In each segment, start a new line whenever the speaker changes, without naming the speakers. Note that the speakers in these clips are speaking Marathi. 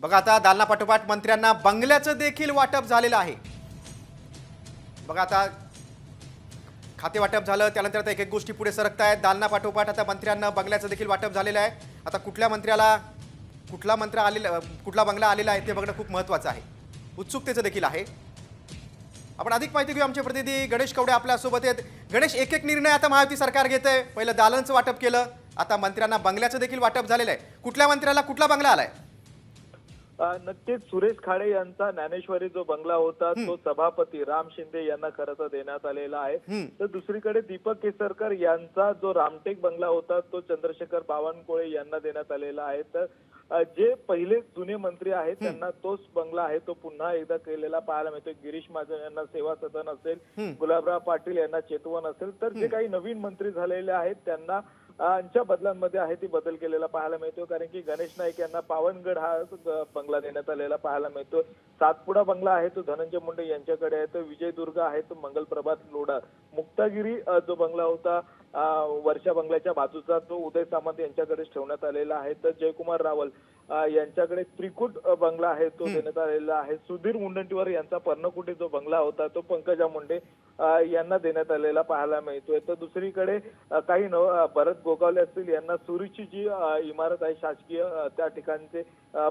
बघा आता दालना पाठोपाठ मंत्र्यांना बंगल्याचं देखील वाटप झालेलं आहे. बघा आता खाते वाटप झालं त्यानंतर आता एक एक गोष्टी पुढे सरकत आहेत दालना पाठोपाठ आता मंत्र्यांना बंगल्याचं देखील वाटप झालेलं आहे. आता कुठल्या मंत्र्याला कुठला मंत्र आलेला कुठला बंगला आलेला आहे ते बघणं खूप महत्त्वाचं आहे. उत्सुकतेचं देखील आहे. आपण अधिक माहिती घेऊ आमचे प्रतिनिधी गणेश कवडे आपल्यासोबत आहेत. गणेश एक एक निर्णय आता महायुती सरकार घेत आहे पहिलं दालनचं वाटप केलं आता मंत्र्यांना बंगल्याचं देखील वाटप झालेलं आहे. कुठल्या मंत्र्याला कुठला बंगला आलाय?
आहे नक्कीच सुरेश खाडे यांचा ज्ञानेश्वरी जो बंगला होता तो सभापती राम शिंदे यांना खरं तर देण्यात आलेला आहे. तर दुसरीकडे दीपक केसरकर यांचा जो रामटेक बंगला होता तो चंद्रशेखर बावनकुळे यांना देण्यात आलेला आहे. तर जे पहिले जुने मंत्री आहेत त्यांना तोच बंगला आहे तो पुन्हा एकदा केलेला पाहायला मिळतो गिरीश महाजन यांना सेवा सदन असेल गुलाबराव पाटील यांना चेतवन असेल. तर जे काही नवीन मंत्री झालेले आहेत त्यांना यांच्या बदलांमध्ये आहे ती बदल केलेला पाहायला मिळतो कारण की गणेश नाईक यांना पावनगड हा बंगला देण्यात आलेला पाहायला मिळतो सातपुडा बंगला आहे तो धनंजय मुंडे यांच्याकडे आहे तर विजयदुर्ग आहे तो मंगल प्रभात लोढा. मुक्तागिरी जो बंगला होता वर्षा बंगल्याच्या बाजूचा तो उदय सामंत यांच्याकडेच ठेवण्यात आलेला आहे. तर जयकुमार रावल यांच्याकडे त्रिकुट बंगला आहे तो देण्यात आलेला आहे. सुधीर मुनगंटीवार यांचा पर्णकुटी जो बंगला होता तो पंकजा मुंडे यांना देण्यात आलेला पाहायला मिळतोय. तर दुसरीकडे काही नव भरत गोगावले असतील यांना सुरीची जी इमारत आहे शासकीय त्या ठिकाणचे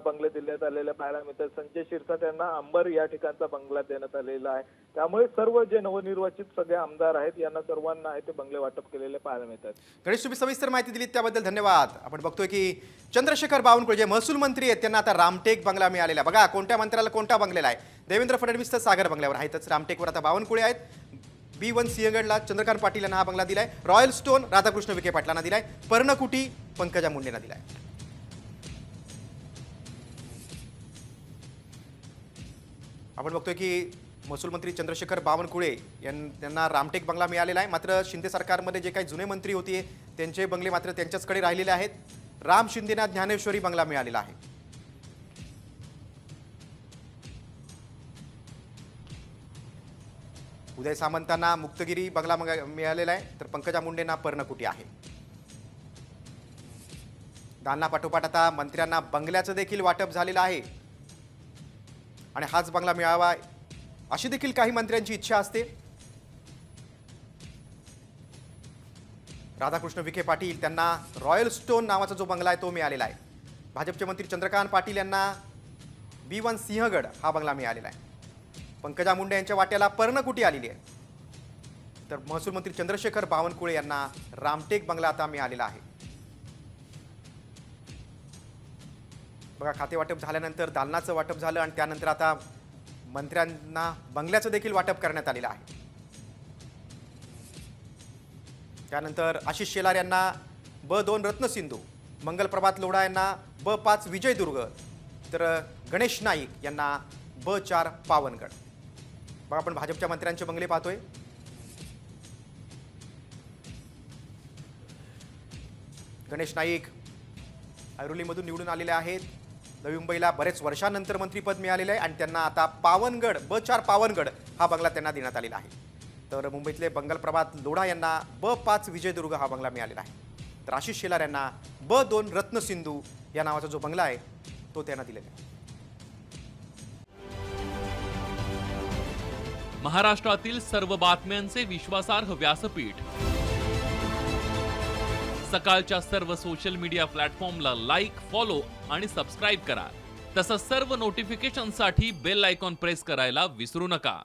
बंगले देण्यात आलेले पाहायला मिळतात. संजय शिरसाट यांना अंबर या ठिकाणचा बंगला देण्यात आलेला आहे. त्यामुळे सर्व जे नवनिर्वाचित सगळे आमदार आहेत यांना सर्वांना आहे ते बंगले वाटप केलेले पाहायला मिळतात.
गणेश तुम्ही सविस्तर माहिती दिली त्याबद्दल धन्यवाद. आपण बघतोय की चंद्रशेखर बावनकुळे जे महसूल महसूल मंत्री आहेत त्यांना आता रामटेक बंगला मिळालेला आहे. बघा कोणत्या मंत्र्याला कोणता बंगलेला आहे? देवेंद्र फडणवीस तर सागर बंगल्यावर आहेतच रामटेकवर आता बावनकुळे आहेत. बी वन सिंहगडला चंद्रकांत पाटील यांना हा बंगला दिलाय. रॉयल स्टोन राधाकृष्ण विखे पाटलांना दिलाय. पर्णकुटी पंकजा मुंडेंना दिलाय. आपण बघतोय की महसूल मंत्री चंद्रशेखर बावनकुळे यां- यांना रामटेक बंगला मिळालेला आहे. मात्र शिंदे सरकारमध्ये जे काही जुने मंत्री होते त्यांचे बंगले मात्र त्यांच्याचकडे राहिलेले आहेत. राम शिंदेना ज्ञानेश्वरी बंगला मिळालेला आहे. उदय सामंतांना मुक्तगिरी बंगला मिळालेला आहे तर पंकजा मुंडेंना पर्णकुटी आहे. दालना पाठोपाठ आता मंत्र्यांना बंगल्याचं देखील वाटप झालेलं आहे. आणि हाच बंगला मिळावा अशी देखील काही मंत्र्यांची इच्छा असते. राधाकृष्ण विखे पाटील त्यांना रॉयल स्टोन नावाचा जो बंगला आहे तो मिळालेला आहे. भाजपचे मंत्री चंद्रकांत पाटील यांना बी वन सिंहगड हा बंगला मिळालेला आहे. पंकजा मुंडे यांच्या वाट्याला पर्णकुटी आलेली आहे. तर महसूल मंत्री चंद्रशेखर बावनकुळे यांना रामटेक बंगला आता मिळालेला आहे. बघा खाते वाटप झाल्यानंतर दालनाचं वाटप झालं आणि त्यानंतर आता मंत्र्यांना बंगल्याचं देखील वाटप करण्यात आलेलं आहे. त्यानंतर आशिष शेलार यांना ब दोन रत्नसिंधू मंगलप्रभात लोढा यांना ब पाच विजयदुर्ग तर गणेश नाईक यांना ब चार पावनगड. मग आपण भाजपच्या मंत्र्यांचे बंगले पाहतोय. गणेश नाईक ऐरोलीमधून निवडून आलेले आहेत. नवी मुंबईला बरेच वर्षानंतर मंत्रीपद मिळालेलं आहे आणि त्यांना आता पावनगड ब चार पावनगड हा बंगला त्यांना देण्यात आलेला आहे. तर मुंबईतले बंगल प्रभात लोढा यांना ब पाच विजयदुर्ग हा बंगला मिळालेला आहे. तर आशिष शेलार यांना ब दोन रत्नसिंधू या नावाचा जो बंगला आहे तो त्यांना दिलेला आहे.
महाराष्ट्रातील सर्व बातम्यांचे विश्वासार्ह व्यासपीठ. सकाळच्या सर्व सोशल मीडिया प्लॅटफॉर्मला लाईक फॉलो आणि सबस्क्राईब करा. तसंच सर्व नोटिफिकेशनसाठी बेल आयकॉन प्रेस करायला विसरू नका.